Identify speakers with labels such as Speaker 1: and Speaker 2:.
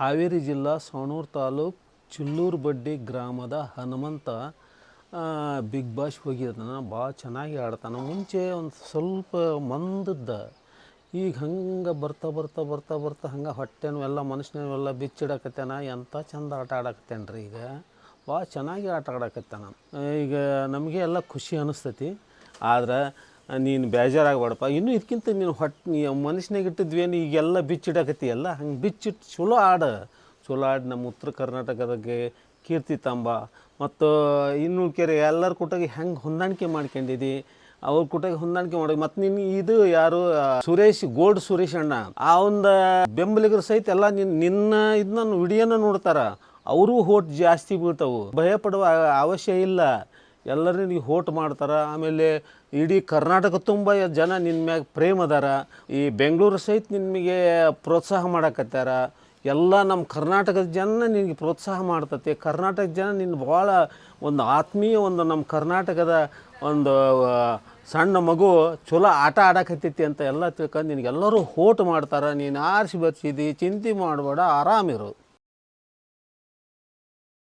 Speaker 1: ಹಾವೇರಿ ಜಿಲ್ಲಾ ಸೋಣೂರು ತಾಲೂಕು ಚಿಲ್ಲೂರು ಬಡ್ಡಿ ಗ್ರಾಮದ ಹನುಮಂತ ಬಿಗ್ ಬಾಸ್ ಹೋಗಿದ್ದಾನ. ಭಾಳ ಚೆನ್ನಾಗಿ ಆಡ್ತಾನೆ. ಮುಂಚೆ ಒಂದು ಸ್ವಲ್ಪ ಮಂದದ್ದ. ಈಗ ಹಂಗೆ ಬರ್ತಾ ಬರ್ತಾ ಬರ್ತಾ ಬರ್ತಾ ಹಂಗೆ ಹೊಟ್ಟೆನವೆಲ್ಲ ಬಿಚ್ಚಿಡಕತ್ತೇನ ಬಿಚ್ಚಿಡಕತ್ತಾನ? ಎಂಥ ಚಂದ ಆಟ ಆಡಕತ್ತೇನೆ ರೀ ಈಗ? ಭಾಳ ಚೆನ್ನಾಗಿ ಆಟ ಆಡಕತ್ತಾನ. ಈಗ ನಮಗೆ ಎಲ್ಲ ಖುಷಿ ಅನ್ನಿಸ್ತೈತಿ ಆದ್ರೆ ನೀನು ಬೇಜಾರಾಗಬೇಡಪ್ಪ. ಇನ್ನೂ ಇದಕ್ಕಿಂತ ನೀನು ಹೊಟ್ಟೆ ನೀ ಮನುಷ್ಯನಾಗ ಇಟ್ಟಿದ್ವೇನು ಈಗೆಲ್ಲ ಬಿಚ್ಚಿಡಕತ್ತೀಯಲ್ಲ ಹಂಗೆ ಬಿಚ್ಚಿಟ್ಟು ಚಲೋ ಆಡು. ಚಲೋ ಆಡಿ ನಮ್ಮ ಉತ್ತರ ಕರ್ನಾಟಕದಾಗೆ ಕೀರ್ತಿ ತಂಬ. ಮತ್ತು ಇನ್ನು ಕೆರೆ ಎಲ್ಲರ ಕೂಟಾಗಿ ಹೆಂಗೆ ಹೊಂದಾಣಿಕೆ ಮಾಡ್ಕೊಂಡಿದ್ದಿ ಅವ್ರ ಕೂಟಾಗಿ ಹೊಂದಾಣಿಕೆ ಮಾಡಿ. ಮತ್ತು ನಿನ್ನ ಇದು ಯಾರು? ಸುರೇಶ್ ಗೋಲ್ಡ್ ಸುರೇಶ್ ಅಣ್ಣ. ಆ ಒಂದು ಬೆಂಬಲಿಗರು ಸಹಿತ ಎಲ್ಲ ನಿನ್ನ ನಿನ್ನ ಇದನ್ನ ವಿಡಿಯೋನ ನೋಡ್ತಾರ. ಅವರು ಹೋಟ್ ಜಾಸ್ತಿ ಬೀಳ್ತಾವೆ. ಭಯ ಪಡುವ ಅವಶ್ಯ ಇಲ್ಲ. ಎಲ್ಲರೂ ನೀವು ಹೋಟ್ ಮಾಡ್ತಾರೆ, ಆಮೇಲೆ ಇಡೀ ಕರ್ನಾಟಕ ತುಂಬ ಜನ ನಿನ್ನ ಮ್ಯಾಗ ಪ್ರೇಮ ಅದಾರ, ಈ ಬೆಂಗಳೂರು ಸಹಿತ ನಿಮಗೆ ಪ್ರೋತ್ಸಾಹ ಮಾಡಕತ್ತಾರ, ಎಲ್ಲ ನಮ್ಮ ಕರ್ನಾಟಕದ ಜನ ನಿನಗೆ ಪ್ರೋತ್ಸಾಹ ಮಾಡ್ತತಿ ಕರ್ನಾಟಕ ಜನ ನಿನ್ನ ಭಾಳ ಒಂದು ಆತ್ಮೀಯ ಒಂದು ನಮ್ಮ ಕರ್ನಾಟಕದ ಒಂದು ಸಣ್ಣ ಮಗು ಚಲೋ ಆಟ ಆಡಕತ್ತೈತಿ ಅಂತ ಎಲ್ಲ ತಿಳ್ಕೊಂಡು ನಿನಗೆಲ್ಲರೂ ಹೋಟ್ ಮಾಡ್ತಾರೆ, ನೀನು ಆರಿಸಿ ಬರ್ಸಿದಿ ಚಿಂತೆ ಮಾಡಬೇಡ ಆರಾಮಿರು